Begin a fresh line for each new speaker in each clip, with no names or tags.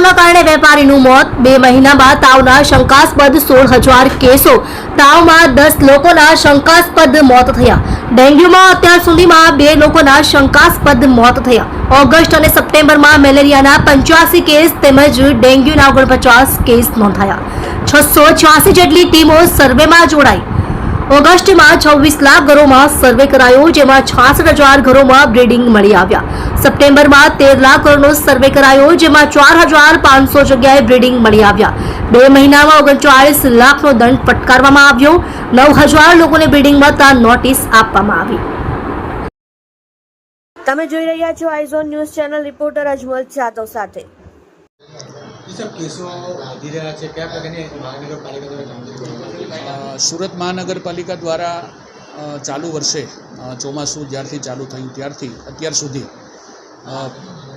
તાવના કારણે વેપારીનું મોત. બે મહિના બાદ તાવના શંકાસ્પદ સોળ હજાર કેસો. તાવમાં દસ લોકોના શંકાસ્પદ મોત થયા. ડેન્ગ્યુમાં અત્યાર સુધીમાં બે લોકોના શંકાસ્પદ મોત થયા. ઓગસ્ટ અને સપ્ટેમ્બરમાં મેલેરિયાના પંચ્યાસી કેસ તેમજ ડેન્ગ્યુના ઓગણપચાસ કેસ નોંધાયા. છસો છ્યાસી જેટલી ટીમો સર્વેમાં જોડાઈ. ઓગસ્ટમાં છવ્વીસ લાખ ઘરોમાં સર્વે કરાયો જેમાં છાસઠ હજાર ઘરોમાં બ્રીડિંગ મળી આવ્યા. સપ્ટેમ્બરમાં તેર લાખ ઘરોનો સર્વે કરાયો જેમાં ચાર હજાર પાંચસો જગ્યાએ બ્રીડિંગ મળી આવ્યા. બે મહિનામાં ઓગણચાળીસ લાખનો દંડ પટકારવામાં આવ્યો. નવ હજાર લોકોને બ્રીડિંગ મળતા નોટિસ આપવામાં આવી.
તમે જોઈ રહ્યા છો આઈઝોન news channel reporter Ajmal Jadav સાથે.
કેસો વધી રહ્યા છે. કયા પ્રકારની મહાનગરપાલિકા દ્વારા કામગીરી
સુરત મહાનગરપાલિકા દ્વારા ચાલુ વર્ષે ચોમાસું જ્યારથી ચાલુ થયું ત્યારથી અત્યાર સુધી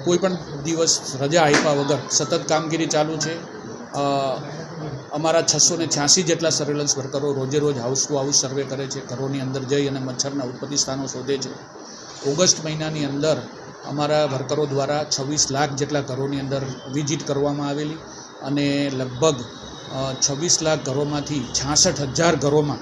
કોઈપણ દિવસ રજા આપ્યા વગર સતત કામગીરી ચાલુ છે. અમારા છસો ને છ્યાસી જેટલા સર્વેલન્સ વર્કરો રોજે રોજ હાઉસ ટુ હાઉસ સર્વે કરે છે, ઘરોની અંદર જઈ અને મચ્છરના ઉત્પત્તિ સ્થાનો શોધે છે. ઓગસ્ટ મહિનાની અંદર અમારા વર્કરો દ્વારા છવ્વીસ લાખ જેટલા ઘરોની અંદર વિઝિટ કરવામાં આવેલી અને લગભગ છવ્વીસ લાખ ઘરોમાંથી છાસઠ હજાર ઘરોમાં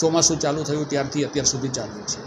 ચોમાસું ચાલુ થયું ત્યારથી અત્યાર સુધી ચાલુ છે.